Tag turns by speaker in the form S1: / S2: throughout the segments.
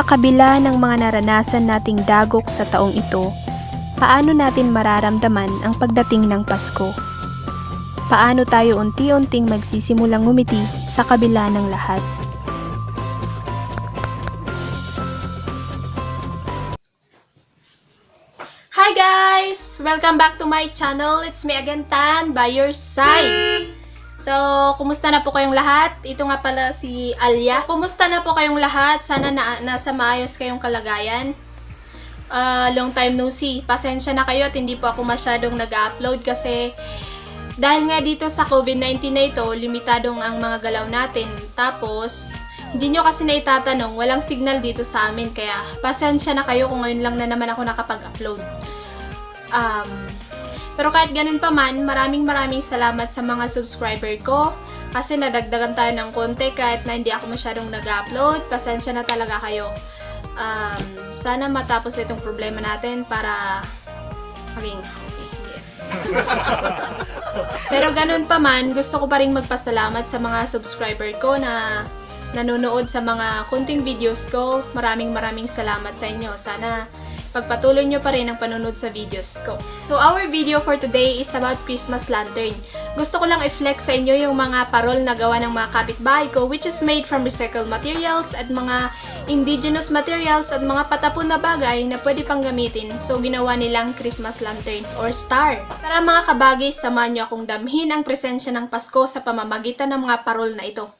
S1: Sa kabila ng mga naranasan nating dagok sa taong ito, paano natin mararamdaman ang pagdating ng Pasko? Paano tayo unti-unting magsisimulang ngumiti sa kabila ng lahat? Hi guys! Welcome back to my channel. It's me again, Tan, by your side. So, kumusta na po kayong lahat? Ito nga pala si Alia. Kumusta na po kayong lahat? Sana na, nasa maayos kayong kalagayan. Ah, long time no see. Pasensya na kayo at hindi po ako masyadong nag-upload kasi dahil nga dito sa COVID-19 na ito, limitadong ang mga galaw natin. Tapos, hindi nyo kasi naitatanong, walang signal dito sa amin. Kaya, pasensya na kayo kung ngayon lang na naman ako nakapag-upload. Um, pero kahit ganun pa man, maraming maraming salamat sa mga subscriber ko. Kasi nadagdagan tayo ng konti kahit na hindi ako masyadong nag-upload. Pasensya na talaga kayo. Um, sana matapos itong problema natin para maging okay. Pero ganun pa man, gusto ko pa rin magpasalamat sa mga subscriber ko na nanonood sa mga kunting videos ko. Maraming maraming salamat sa inyo. Sana pagpatuloy nyo pa rin ang panonood sa videos ko. So, our video for today is about Christmas lantern. Gusto ko lang i-flex sa inyo yung mga parol na gawa ng mga kapitbahay ko which is made from recycled materials at mga indigenous materials at mga patapon na bagay na pwede pang gamitin. So, ginawa nilang Christmas lantern or star. Tara mga kabagay, samahan nyo akong damhin ang presensya ng Pasko sa pamamagitan ng mga parol na ito.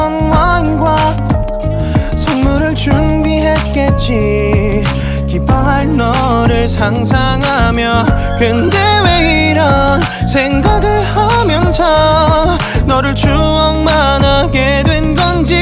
S2: 너를 상상하며 근데 왜 이런 생각을 하면서 너를 추억만 하게 된 건지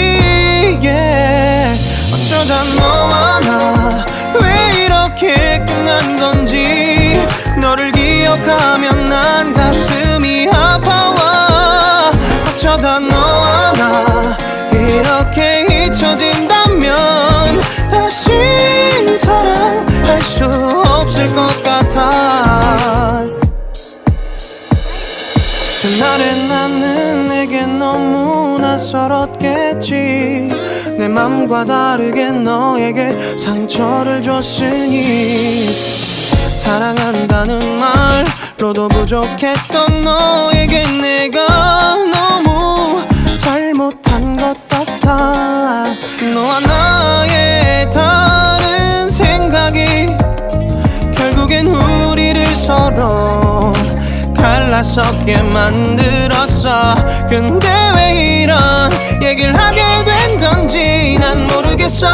S2: yeah. 어쩌다 너와 나 왜 이렇게 끝난 건지 너를 기억하면 난 가슴이 아파와 어쩌다 너와 나 이렇게 잊혀진다면 다시 사랑할 수 없을 것 같아. 그날의 나는 내게 너무 낯설었겠지. 내 맘과 다르게 너에게 상처를 줬으니. 사랑한다는 말로도 부족했던 너에게 내가 너무 갈라서게 만들었어. 근데 왜 이런 얘기를 하게 된 건지 난 모르겠어.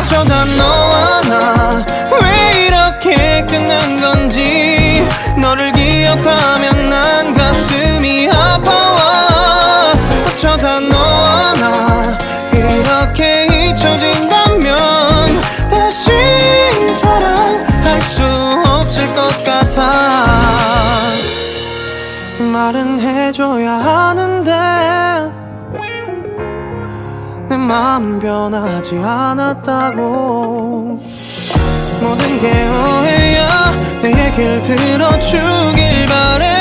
S2: 어쩌다 너와 나 왜 이렇게 끝난 건지 너를 기억하면 난 가슴이 아파와. 어쩌다 너와 나 이렇게 잊혀진다면 다시 말은 해줘야 하는데 내 마음 변하지 않았다고. 모든 게 오해야 내 얘길 들어주길 바래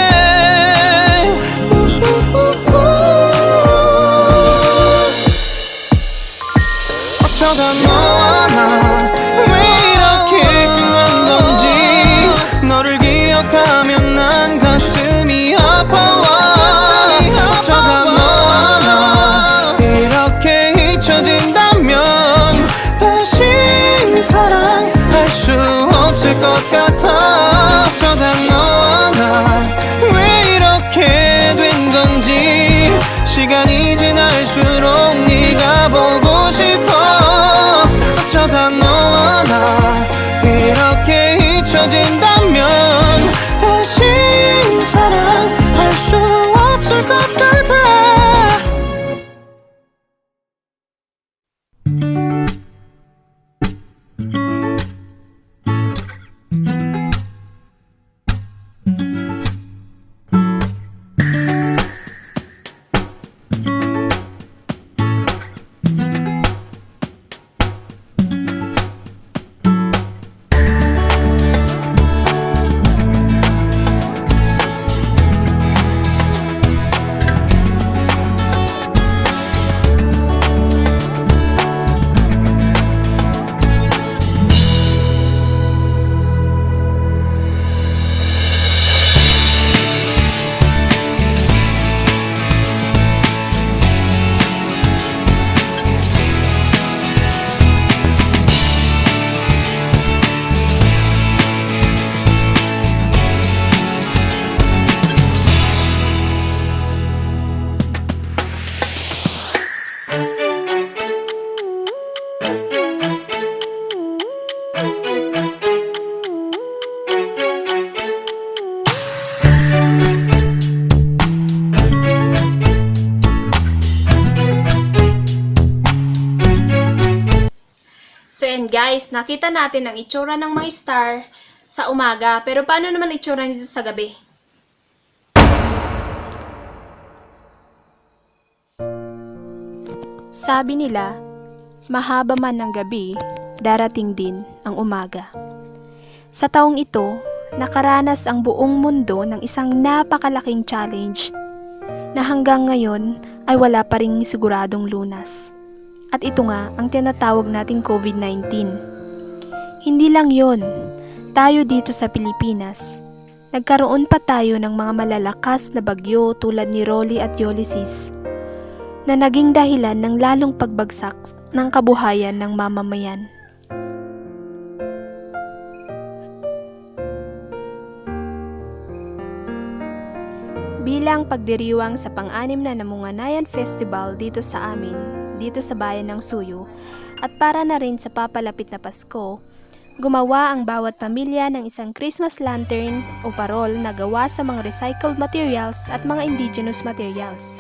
S2: 갈수록 네가 보고 싶어.
S1: 어쩌다 Guys, nakita natin ang itsura ng mga star sa umaga. Pero paano naman itsura nito sa gabi? Sabi nila, mahaba man ang gabi, darating din ang umaga. Sa taong ito, nakaranas ang buong mundo ng isang napakalaking challenge na hanggang ngayon ay wala pa ring siguradong lunas. At ito nga ang tinatawag nating COVID-19. Hindi lang yon, tayo dito sa Pilipinas, nagkaroon pa tayo ng mga malalakas na bagyo tulad ni Rolly at Ulysses na naging dahilan ng lalong pagbagsak ng kabuhayan ng mamamayan. Bilang pagdiriwang sa pang-anim na Namunganayan Festival dito sa amin, dito sa bayan ng Suyo, at para na rin sa papalapit na Pasko, gumawa ang bawat pamilya ng isang Christmas lantern o parol na gawa sa mga recycled materials at mga indigenous materials.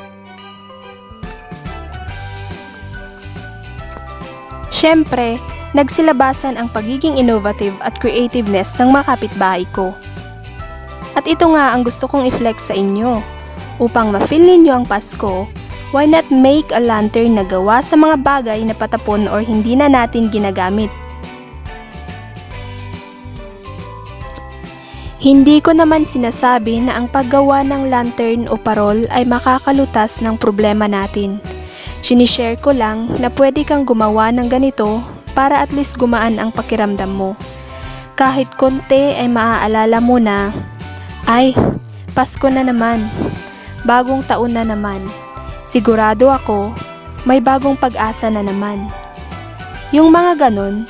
S1: Siyempre, nagsilabasan ang pagiging innovative at creativeness ng mga kapitbahay ko. At ito nga ang gusto kong i-flex sa inyo. Upang ma-feel ninyo ang Pasko, why not make a lantern na gawa sa mga bagay na patapon or hindi na natin ginagamit? Hindi ko naman sinasabi na ang paggawa ng lantern o parol ay makakalutas ng problema natin. Sinishare ko lang na pwede kang gumawa ng ganito para at least gumaan ang pakiramdam mo. Kahit konti ay maaalala mo na, ay, Pasko na naman, bagong taon na naman. Sigurado ako, may bagong pag-asa na naman. Yung mga ganon,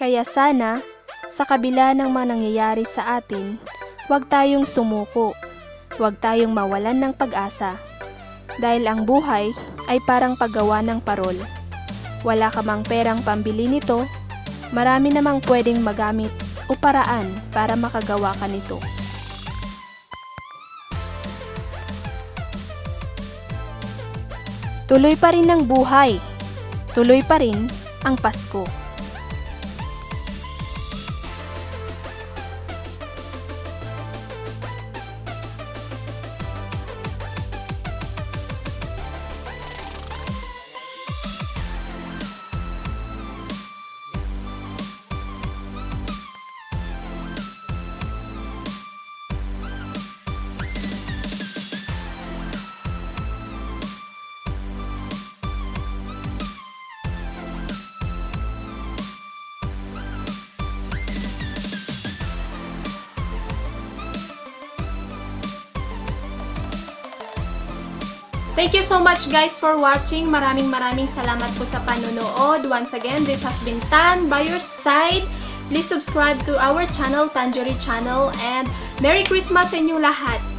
S1: Kaya sana, sa kabila ng mga nangyayari sa atin, huwag tayong sumuko, huwag tayong mawalan ng pag-asa. Dahil ang buhay ay parang paggawa ng parol. Wala ka mang perang pambili nito, marami namang pwedeng magamit o paraan para makagawa ka nito. Tuloy pa rin ang buhay. Tuloy pa rin ang Pasko. Thank you so much guys for watching. Maraming maraming salamat po sa panonood. Once again, this has been Tan by your side. Please subscribe to our channel, Tanjori Channel. And Merry Christmas sa inyong lahat!